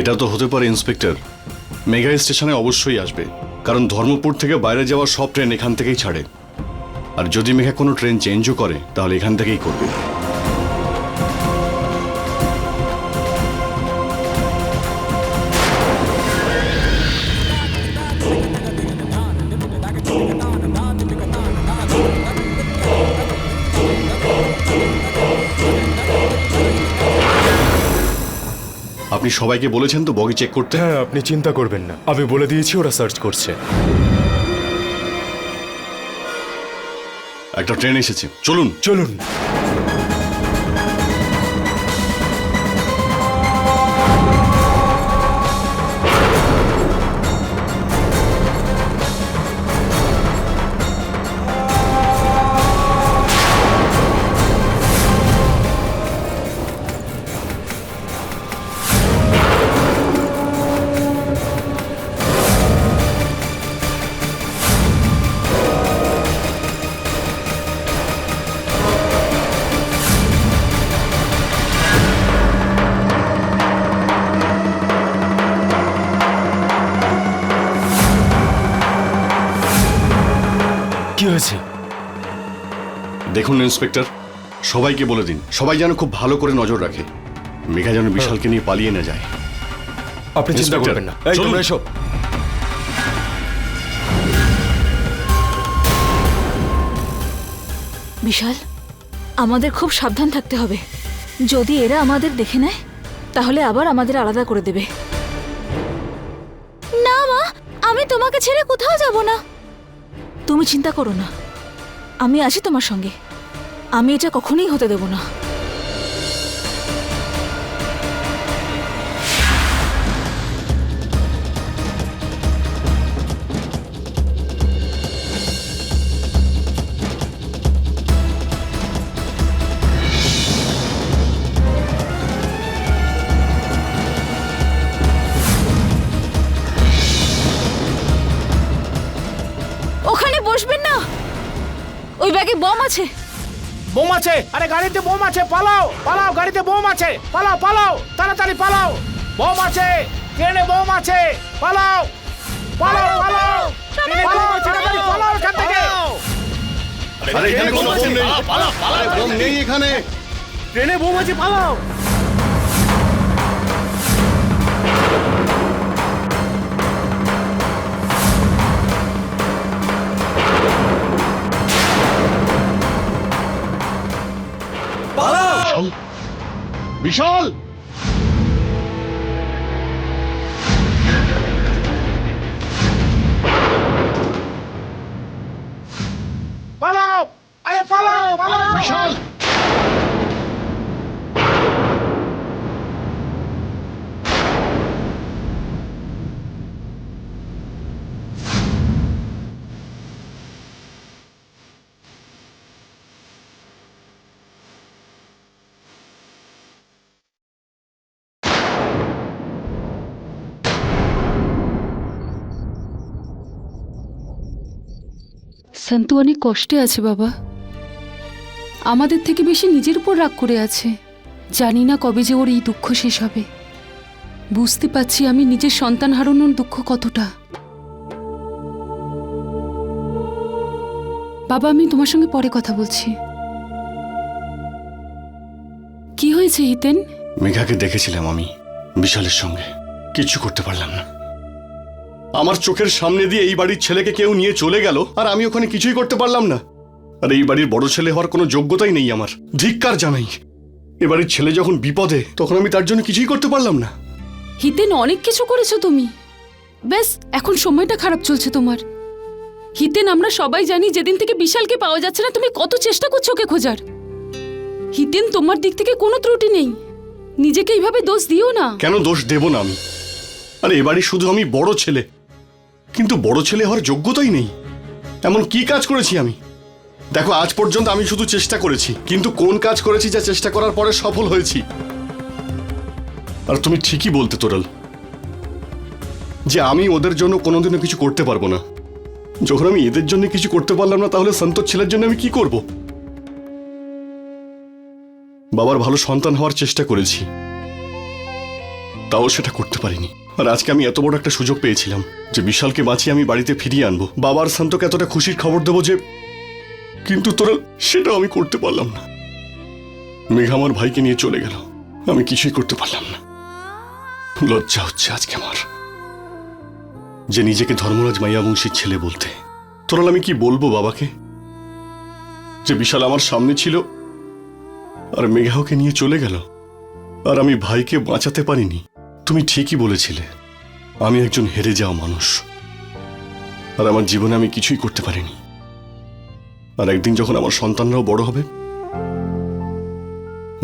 এটা তো হতে পারে, ইন্সপেক্টর। মেঘা স্টেশনে অবশ্যই আসবে, কারণ ধর্মপুর থেকে বাইরে যাওয়ার সব ট্রেন এখান থেকেই ছাড়ে। আর যদি মেঘা কোনো ট্রেন চেঞ্জও করে, তাহলে এখান থেকেই করবে। আপনি সবাইকে বলেছেন তো বগি চেক করতে? হ্যাঁ আপনি চিন্তা করবেন না। আমি বলে দিয়েছি ওরা সার্চ করছে। একটা ট্রেন এসেছে। চলুন। চলুন। দেখুন ইন্সপেক্টর। সবাইকে বলে দিন সবাই যেন খুব ভালো করে নজর রাখে। মেঘা যেন বিশালকে নিয়ে পালিয়ে না যায়। আপনি চিন্তা করবেন না। এই তোমরা এসো। বিশাল আমাদের খুব সাবধান থাকতে হবে। যদি এরা আমাদের দেখে নেয় তাহলে আবার আমাদের আলাদা করে দেবে। না মা আমি তোমাকে ছেড়ে কোথাও যাব না। তুমি চিন্তা করো না। আমি আছি তোমার সঙ্গে। আমি এটা কখনোই হতে দেব না। বোম আছে। আরে গাড়িতে বোম আছে পালাও পালাও গাড়িতে বোম আছে। পালাও পালাও তাড়াতাড়ি পালাও। বোম আছে ট্রেনে বোম আছে পালাও। পালাও পালাও পালাও তাড়াতাড়ি পালাও এখান থেকে। আরে এখানে কোনো বোম নেই আরে বোম নেই এখানে। ট্রেনে বোম আছে পালাও। বিশাল। পালাও। আরে পালাও পালাও। বিশাল। সন্তু অনেক কষ্টে আছে বাবা। আমাদের থেকে বেশি নিজের উপর রাগ করে আছে। জানি না কবে যে ওর এই দুঃখ শেষ হবে। বুঝতে পারছি আমি নিজের সন্তান হারানোর দুঃখ কতটা। বাবা, আমি তোমার সঙ্গে পরে কথা বলছি। কি হয়েছে, হিতেন? মেঘাকে দেখেছিলাম আমি, বিশালের সঙ্গে। কিচ্ছু করতে পারলাম না। আমার চোখের সামনে দিয়ে এই বাড়ির ছেলেকে কেউ নিয়ে চলে গেল আর আমি ওখানে কিছুই করতে পারলাম না। আর এই বাড়ির বড় ছেলে হওয়ার কোনো যোগ্যতাই নেই আমার। ধিক্কার জানাই। এ বাড়ির ছেলে যখন বিপদে তখন আমি তার জন্য কিছুই করতে পারলাম না। হিতেন অনেক কিছু করেছ তুমি। ব্যাস এখন সময়টা খারাপ চলছে তোমার। হিতেন আমরা সবাই জানি যেদিন থেকে বিশালকে পাওয়া যাচ্ছে না তুমি কত চেষ্টা করছ ওকে খোঁজার। হিতেন তোমার দিক থেকে কোনো ত্রুটি নেই। নিজেকে এইভাবে দোষ দিও না। কেন দোষ দেব না আমি? আরে এ বাড়ির শুধু আমি বড় ছেলে। কিন্তু বড় ছেলে হওয়ার যোগ্যতাই নেই। এমন কি কাজ করেছি আমি? দেখো, আজ পর্যন্ত আমি শুধু চেষ্টা করেছি, কিন্তু কোন কাজ করেছি যা চেষ্টা করার পরে সফল হয়েছি? আর তুমি ঠিকই বলতে তোরাল, যে আমি ওদের জন্য কোনোদিনও কিছু করতে পারব না। যখন আমি এদের জন্য কিছু করতে পারলাম না, তাহলে সন্তোষ ছেলের জন্য আমি কি করব? বাবার ভালো সন্তান হওয়ার চেষ্টা করেছি, তাও সেটা করতে পারিনি। আর আজকে আমি এত বড় একটা সুযোগ পেয়েছিলাম যে বিশালকে বাঁচিয়ে আমি বাড়িতে ফিরিয়ে আনব। বাবার শান্তকে এতটা খুশির খবর দেবো যে কিন্তু তোরা সেটাও আমি করতে পারলাম না। মেঘা আমার ভাইকে নিয়ে চলে গেল। আমি কিছুই করতে পারলাম না। লজ্জা হচ্ছে আজকে আমার। যে নিজেকে ধর্মরাজ মাইয়াবংশীর ছেলে বলতে। তোরাল আমি কি বলব বাবাকে? যে বিশাল আমার সামনে ছিল আর মেঘাওকে নিয়ে চলে গেল। আর আমি ভাইকে বাঁচাতে পারিনি। তুমি ঠিকই বলেছিলে। আমি একজন হেরে যাওয়া মানুষ। আর আমার জীবনে আমি কিছুই করতে পারিনি। আর একদিন যখন আমার সন্তানরাও বড় হবে,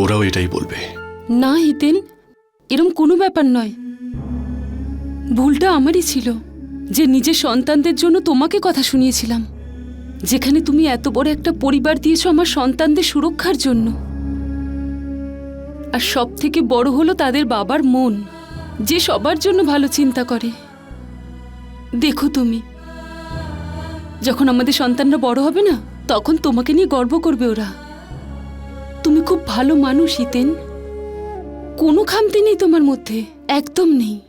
ওরাও এটাই বলবে। না, হিতেন, এরম কোনো ব্যাপার নয়। ভুলটা আমারই ছিল যে নিজের সন্তানদের জন্য তোমাকে কথা শুনিয়েছিলাম, যেখানে তুমি এত বড় একটা পরিবার দিয়েছ আমার সন্তানদের সুরক্ষার জন্য। আর সব থেকে বড় হলো তাদের বাবার মন। যে সবার জন্য ভালো চিন্তা করে। দেখো তুমি, যখন আমাদের সন্তানরা বড় হবে না, তখন তোমাকে নিয়ে গর্ব করবে ওরা। তুমি খুব ভালো মানুষ হিতেন কোনো খামতি নেই তোমার মধ্যে, একদম নেই।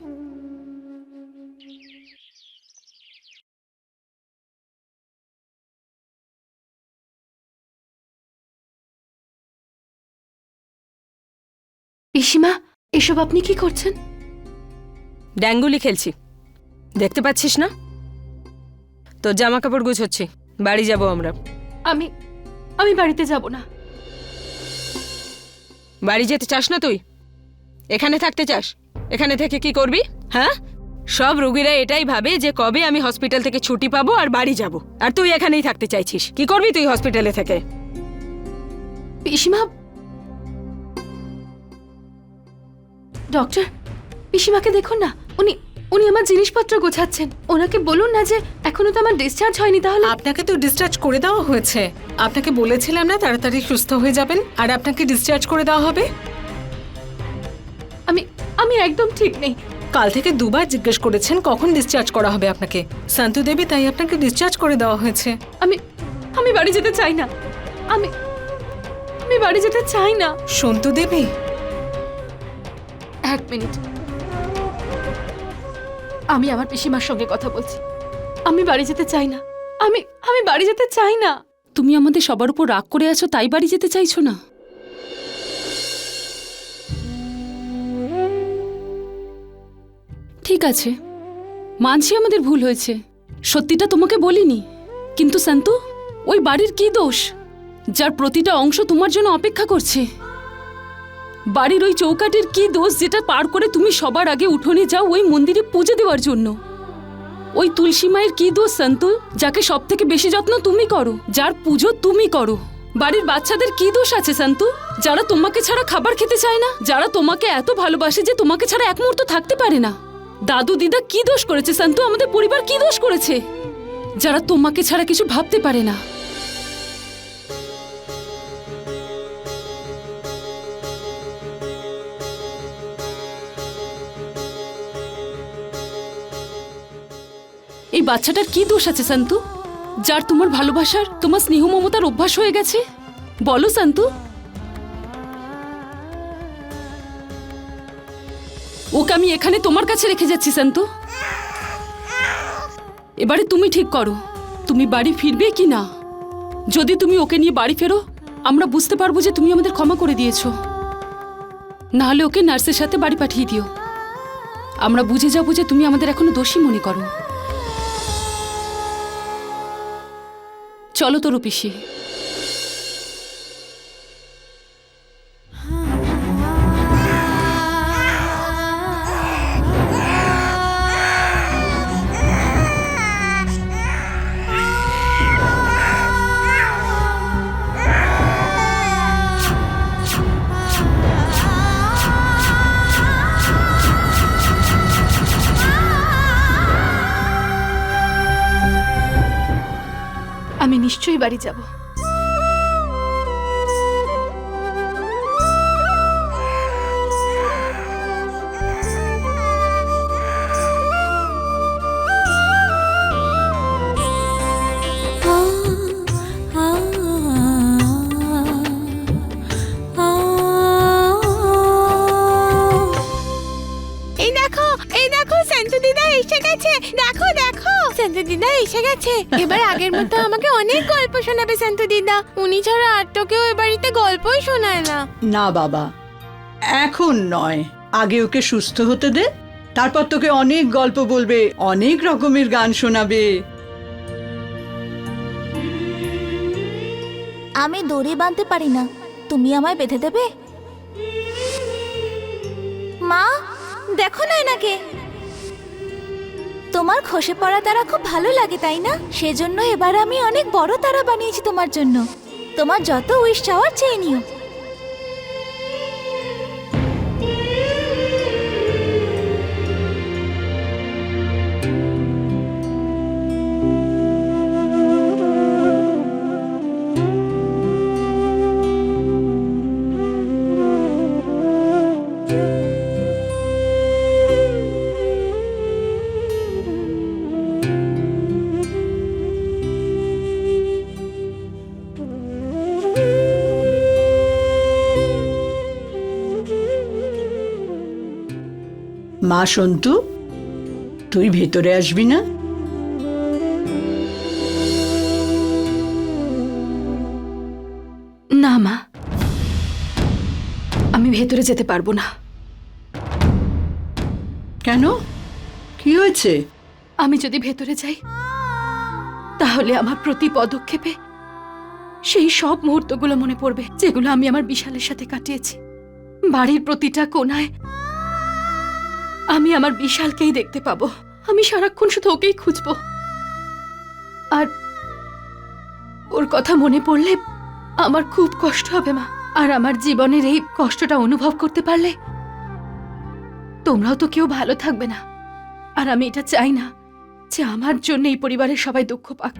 পিসিমা, এসব আপনি কি করছেন? ড্যাঙ্গুলি খেলছি। দেখতে পাচ্ছিস না? তোর জামা কাপড় গুছোচ্ছি। বাড়ি যাব আমরা। আমি আমি বাড়িতে যাব না। বাড়ি যেতে চাস না তুই? এখানে থাকতে চাস? এখানে থেকে কি করবি? হ্যাঁ? সব রুগীরা এটাই ভাবে যে কবে আমি হসপিটাল থেকে ছুটি পাবো আর বাড়ি যাব। আর তুই এখানেই থাকতে চাইছিস। কি করবি তুই হসপিটালে থেকে? পিসিমা? ডক্টর পিসিমাকে দেখুন না। উনি উনি আমার জিনিসপত্র গোছাচ্ছেন। ওনাকে বলুন না যে এখনও তো আমার ডিসচার্জ হয়নি তাহলে আপনাকে তো ডিসচার্জ করে দেওয়া হয়েছে। আপনাকে বলেছিলাম না তাড়াতাড়ি সুস্থ হয়ে যাবেন আর আপনাকে ডিসচার্জ করে দেওয়া হবে? আমি আমি একদম ঠিক নেই। কাল থেকে দুবার জিজ্ঞেস করেছেন কখন ডিসচার্জ করা হবে আপনাকে। শান্তু দেবী তাই আপনাকে ডিসচার্জ করে দেওয়া হয়েছে। আমি আমি বাড়ি যেতে চাই না। আমি আমি বাড়ি যেতে চাই না। সন্তু দেবী? এক মিনিট। আমি আমার পিসিমার সঙ্গে কথা বলছি। আমি বাড়ি যেতে চাই না। আমি আমি বাড়ি যেতে চাই না। তুমি আমাদের সবার উপর রাগ করে আছো, তাই বাড়ি যেতে চাইছো না? ঠিক আছে। মানছি আমাদের ভুল হয়েছে। সত্যিটা তোমাকে বলিনি। কিন্তু, সন্তু, ওই বাড়ির কি দোষ? যার প্রতিটা অংশ তোমার জন্য অপেক্ষা করছে। বাড়ির ওই চৌকাটির কি দোষ যেটা পার করে তুমি সবার আগে উঠোনে যাও ওই মন্দিরে পুজো দেওয়ার জন্য? ওই তুলসী মায়ের কি দোষ সন্তু যাকে সব থেকে বেশি যত্ন তুমি করো, যার পুজো তুমি করো। বাড়ির বাচ্চাদের কি দোষ আছে সন্তু যারা তোমাকে ছাড়া খাবার খেতে চায় না, যারা তোমাকে এত ভালোবাসে যে তোমাকে ছাড়া এক মুহূর্ত থাকতে পারে না। দাদু দিদা কি দোষ করেছে সন্তু আমাদের পরিবার কি দোষ করেছে? যারা তোমাকে ছাড়া কিছু ভাবতে পারে না। বাচ্চাটার কি দোষ আছে, সন্তু? যার তোমার ভালোবাসার, তোমার স্নেহ মমতার অভ্যাস হয়ে গেছে? বলো, সন্তু। ওকে আমি এখানে তোমার কাছে রেখে যাচ্ছি, সন্তু। এবারে তুমি ঠিক করো। তুমি বাড়ি ফিরবে কি না? যদি তুমি ওকে নিয়ে বাড়ি ফেরো, আমরা বুঝতে পারব যে তুমি আমাদের ক্ষমা করে দিয়েছ। নাহলে ওকে নার্সের সাথে বাড়ি পাঠিয়ে দিও। আমরা বুঝে যাব যে তুমি আমাদের এখনও দোষী মনে করো। চলো তো রূপিসী। বাড়ি যাব। এসে গেছে। এবার আগের মতো আমাকে অনেক গল্প শোনাবে শান্তু দিদা। উনি ছাড়া আর তো কেউ এ বাড়িতে গল্পই শোনায় না। না বাবা এখন নয়। আগে ওকে সুস্থ হতে দে তারপর তোকে অনেক গল্প বলবে অনেক রকমের গান শোনাবে। আমি দড়ি বাঁধতে পারি না। তুমি আমায় বেঁধে দেবে? মা দেখো না এনাকে। তোমার খসে পড়া তারা খুব ভালো লাগে, তাই না? সেজন্য এবার আমি অনেক বড় তারা বানিয়েছি তোমার জন্য। তোমার যত উইশ চাওয়ার চেয়ে নিও। মা সন্তু তুই ভেতরে আসবি না? না মা। আমি ভেতরে যেতে পারব না। কেন? কি হয়েছে? আমি যদি ভেতরে যাই তাহলে আমার প্রতি পদক্ষেপে সেই সব মুহূর্তগুলো মনে পড়বে যেগুলো আমি আমার বিশালের সাথে কাটিয়েছি। বাড়ির প্রতিটা কোনায় আমি আমার বিশালকেই দেখতে পাবো। আমি সারাক্ষণ শুধু ওকেই খুঁজবো। আর ওর কথা মনে পড়লে আমার খুব কষ্ট হবে, মা। আর আমার জীবনের এই কষ্টটা অনুভব করতে পারলে তোমরাও তো কেউ ভালো থাকবে না। আর আমি এটা চাই না যে আমার জন্য এই পরিবারের সবাই দুঃখ পাক।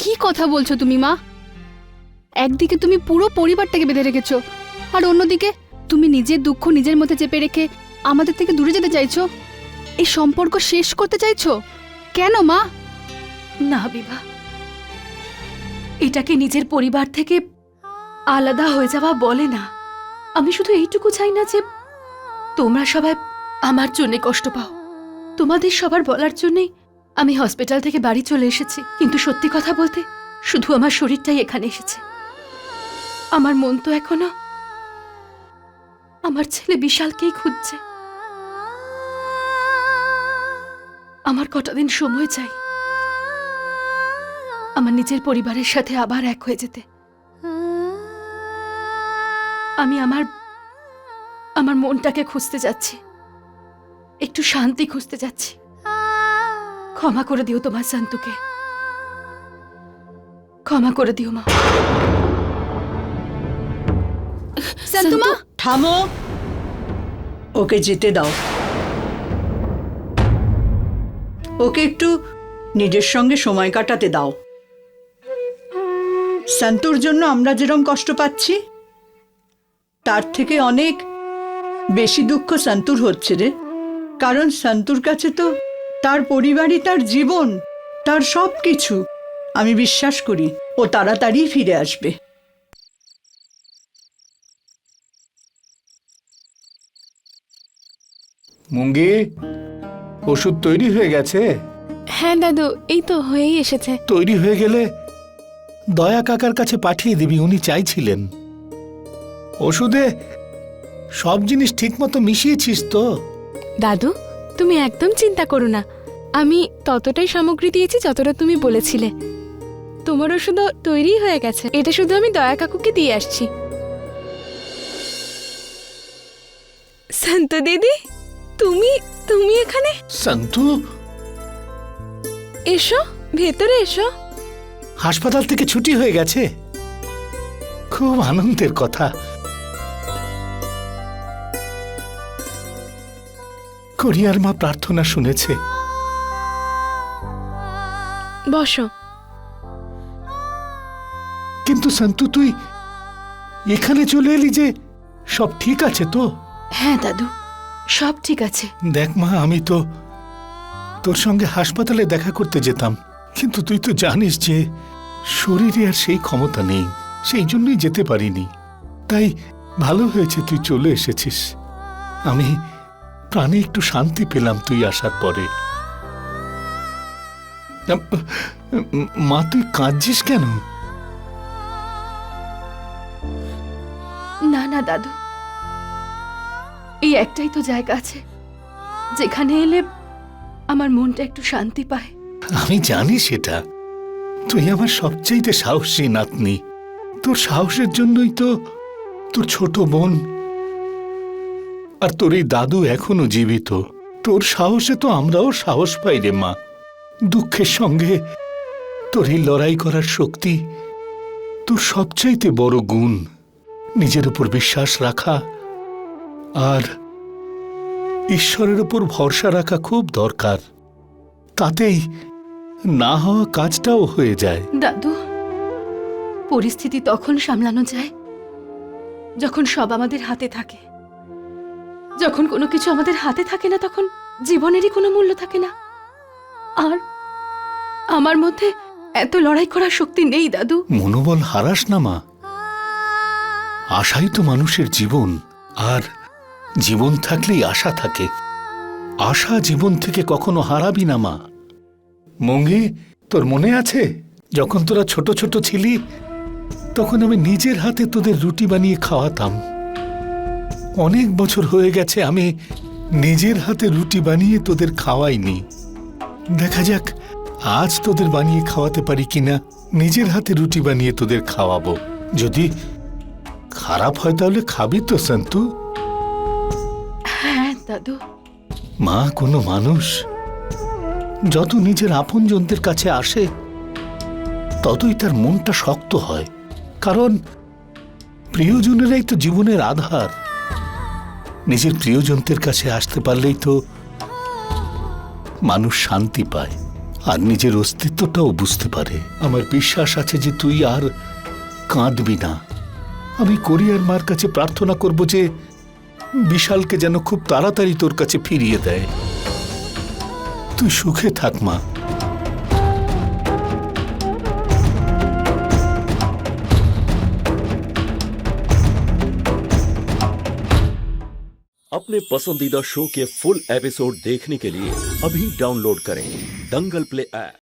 কি কথা বলছো তুমি, মা? একদিকে তুমি পুরো পরিবারটাকে বেঁধে রেখেছো, আর অন্যদিকে তুমি নিজের দুঃখ নিজের মধ্যে চেপে রেখে আমাদের থেকে দূরে যেতে চাইছো? এই সম্পর্ক শেষ করতে চাইছো? কেন, মা? না, বিভা। এটাকে নিজের পরিবার থেকে আলাদা হয়ে যাওয়া বলে না। আমি শুধু এইটুকু চাই না যে তোমরা সবাই আমার জন্য কষ্ট পাও। তোমাদের সবার বলার জন্যই আমি হসপিটাল থেকে বাড়ি চলে এসেছি। কিন্তু সত্যি কথা বলতে, শুধু আমার শরীরটাই এখানে এসেছে। আমার মন তো এখনও আমার ছেলে বিশালকেই খুঁজছে। আমার কটা দিন সময় চাই। আমার নিজের পরিবারের সাথে আবার এক হয়ে যেতে। আমি আমার আমার মনটাকে খুঁজতে যাচ্ছি। একটু শান্তি খুঁজতে যাচ্ছি। ক্ষমা করে দিও তোমার শান্তুকে। ক্ষমা করে দিও মা। শান্তু মা! থামো। ওকে যেতে দাও। ওকে একটু নিজের সঙ্গে সময় কাটাতে দাও। সন্তুর জন্য আমরা যেরম কষ্ট পাচ্ছি, তার থেকে অনেক বেশি দুঃখ সন্তুর হচ্ছে রে। কারণ সন্তুর কাছে তো তার পরিবারই, তার জীবন, তার সব কিছু আমি বিশ্বাস করি, ও তাড়াতাড়ি ফিরে আসবে। মুঙ্গি? ওষুধ তৈরি হয়ে গেছে? হ্যাঁ দাদু এই তো হয়েই এসেছে। তৈরি হয়ে গেলে? দয়া কাকার কাছে পাঠিয়ে দিবি উনি চাইছিলেন। ওষুধে সব জিনিস ঠিকমতো মিশিয়েছিস তো? দাদু তুমি একদম চিন্তা করো না। আমি ততটাই সামগ্রী দিয়েছি যতটা তুমি বলেছিলে। তোমার ওষুধ তৈরি হয়ে গেছে। এটা শুধু আমি দয়া কাকুকে দিয়ে আসছি। শান্ত দিদি তুমি তুমি এখানে? সন্তু? এসো ভেতরে এসো। হাসপাতাল থেকে ছুটি হয়ে গেছে। খুব আনন্দের কথা। কোরিয়ার মা প্রার্থনা শুনেছে। বসো। কিন্তু সন্তু তুই এখানে চলে এলি যে সব ঠিক আছে তো? হ্যাঁ দাদু। সব ঠিক আছে। দেখ মা আমি তো তোর সঙ্গে হাসপাতালে দেখা করতে যেতাম। কিন্তু তুই তো জানিস যে শরীরে আর সেই ক্ষমতা নেই সেই জন্যই যেতে পারিনি। তাই ভালো হয়েছে তুই চলে এসেছিস। আমি প্রাণে একটু শান্তি পেলাম তুই আসার পরে। মা তুই কাঁদছিস কেন? না না দাদু। এই একটাই তো জায়গা আছে, যেখানে এলে আমার মনটা একটু শান্তি পায়। আমি জানি সেটা। তুই আমার সবচাইতে সাহসী নাতনি। তোর সাহসের জন্যই তো তোর ছোট বোন আর তোর এই দাদু এখনও জীবিত। তোর সাহসে তো আমরাও সাহস পাই রে মা। দুঃখের সঙ্গে তোর এই লড়াই করার শক্তি তোর সবচাইতে বড় গুণ। নিজের উপর বিশ্বাস রাখা আর ঈশ্বরের উপর ভরসা রাখা খুব দরকার। তাতেই না হওয়া কাজটাও হয়ে যায়। দাদু পরিস্থিতি তখন সামলানো যায়। যখন সব আমাদের হাতে থাকে। যখন কোনো কিছু আমাদের হাতে থাকে না তখন জীবনেরই কোনো মূল্য থাকে না। আর আমার মধ্যে এত লড়াই করার শক্তি নেই দাদু। মনোবল হারাস না মা। আশাই তো মানুষের জীবন। আর জীবন থাকলেই আশা থাকে। আশা জীবন থেকে কখনো হারাবি না, মা। মঙ্গি, তোর মনে আছে? যখন তোরা ছোট ছোট ছিলি, তখন আমি নিজের হাতে তোদের রুটি বানিয়ে খাওয়াতাম। অনেক বছর হয়ে গেছে, আমি নিজের হাতে রুটি বানিয়ে তোদের খাওয়াইনি। দেখা যাক, আজ তোদের বানিয়ে খাওয়াতে পারি কিনা, নিজের হাতে রুটি বানিয়ে তোদের খাওয়াবো। যদি খারাপ হয় তাহলে খাবি তো, সন্তু। দাদু মা কোনো মানুষ। যত নিজের আপনজনদের কাছে আসে, ততই তার মনটা শক্ত হয়। কারণ প্রিয়জনেরাই তো জীবনের আধার। নিজের প্রিয়জনদের কাছে আসতে পারলেই তো মানুষ শান্তি পায়। আর নিজের অস্তিত্বটাও বুঝতে পারে। আমার বিশ্বাস আছে যে তুই আর কাঁদবি না। আমি কোরিয়ার মার কাছে প্রার্থনা করব যে বিশালকে যেন খুব তাড়াতাড়ি তোর কাছে ফিরিয়ে দেয় তুই সুখে থাক মা अपने पसंदीदा शो के फुल एपिसोड देखने के लिए अभी डाउनलोड करें दंगल प्ले ऐप